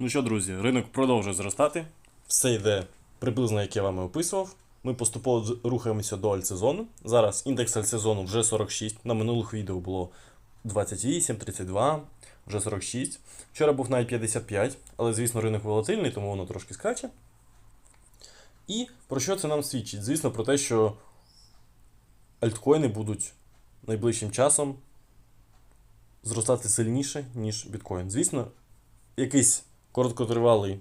Ну що, друзі, ринок продовжує зростати. Все йде приблизно, як я вам і описував. Ми поступово рухаємося до альтсезону. Зараз індекс альтсезону вже 46. На минулих відео було 28, 32, вже 46. Вчора був навіть 55, але, звісно, ринок волатильний, тому воно трошки скаче. І про що це нам свідчить? Звісно, про те, що альткоїни будуть найближчим часом зростати сильніше, ніж біткоін. Звісно, якийсь короткотривалий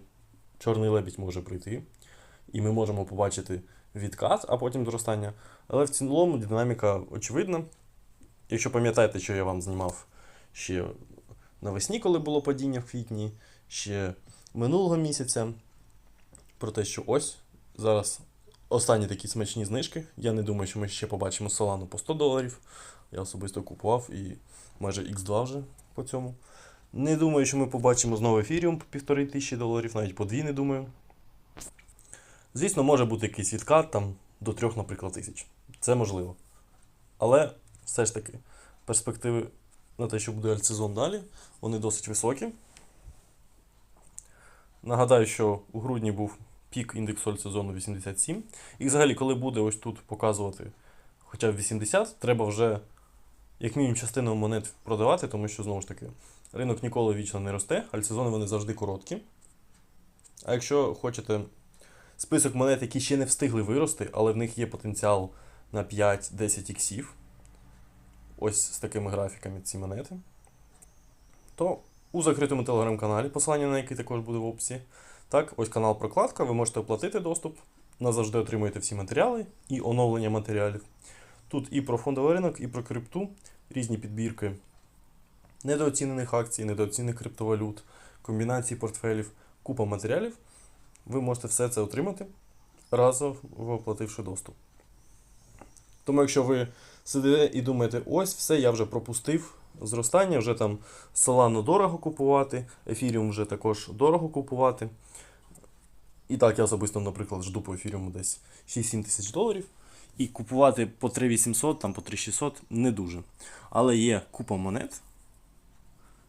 чорний лебідь може прийти, і ми можемо побачити відкат, а потім зростання. Але в цілому динаміка очевидна. Якщо пам'ятаєте, що я вам знімав ще навесні, коли було падіння в квітні, ще минулого місяця, про те, що ось зараз останні такі смачні знижки. Я не думаю, що ми ще побачимо Solana по 100 доларів. Я особисто купував і майже X2 вже по цьому. Не думаю, що ми побачимо знову ефіріум по півтори тисячі доларів, навіть по дві, не думаю. Звісно, може бути якийсь відкат там до трьох, наприклад, тисяч. Це можливо. Але все ж таки, перспективи на те, що буде альтсезон далі, вони досить високі. Нагадаю, що у грудні був пік індексу альтсезону 87. І взагалі, коли буде ось тут показувати хоча б 80, треба вже як мінімум частину монет продавати, тому що знову ж таки ринок ніколи вічно не росте, альтсезони вони завжди короткі. А якщо хочете список монет, які ще не встигли вирости, але в них є потенціал на 5-10 іксів, ось з такими графіками ці монети, то у закритому телеграм-каналі, посилання на який також буде в описі. Так, ось канал Прокладка, ви можете оплатити доступ, назавжди отримуєте всі матеріали і оновлення матеріалів. Тут і про фондовий ринок, і про крипту, різні підбірки недооцінених акцій, недооцінених криптовалют, комбінації портфелів, купа матеріалів. Ви можете все це отримати, разово оплативши доступ. Тому, якщо ви сидите і думаєте, ось все, я вже пропустив зростання, вже там Solana дорого купувати, Ethereum вже також дорого купувати. І так, я особисто, наприклад, жду по ефіріуму десь 6-7 тисяч доларів. І купувати по 3800, там по 3600 не дуже. Але є купа монет,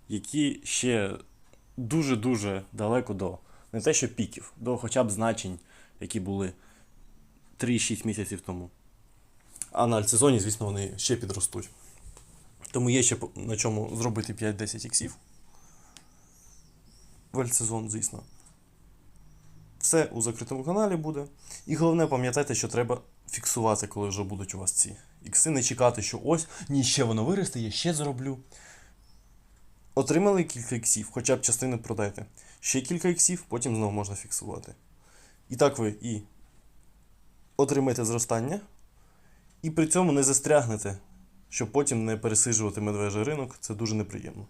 які ще дуже-дуже далеко до не те, що піків, до хоча б значень, які були 3-6 місяців тому. А на альтсезоні, звісно, вони ще підростуть. Тому є ще на чому зробити 5-10 іксів. В альтсезон, звісно. Все у закритому каналі буде. І головне, пам'ятайте, що треба фіксувати, коли вже будуть у вас ці ікси, не чекати, що ось, ні, ще воно виросте, я ще зроблю. Отримали кілька іксів, хоча б частину продайте. Ще кілька іксів, потім знову можна фіксувати. І так ви і отримаєте зростання, і при цьому не застрягнете, щоб потім не пересиджувати медвежий ринок. Це дуже неприємно.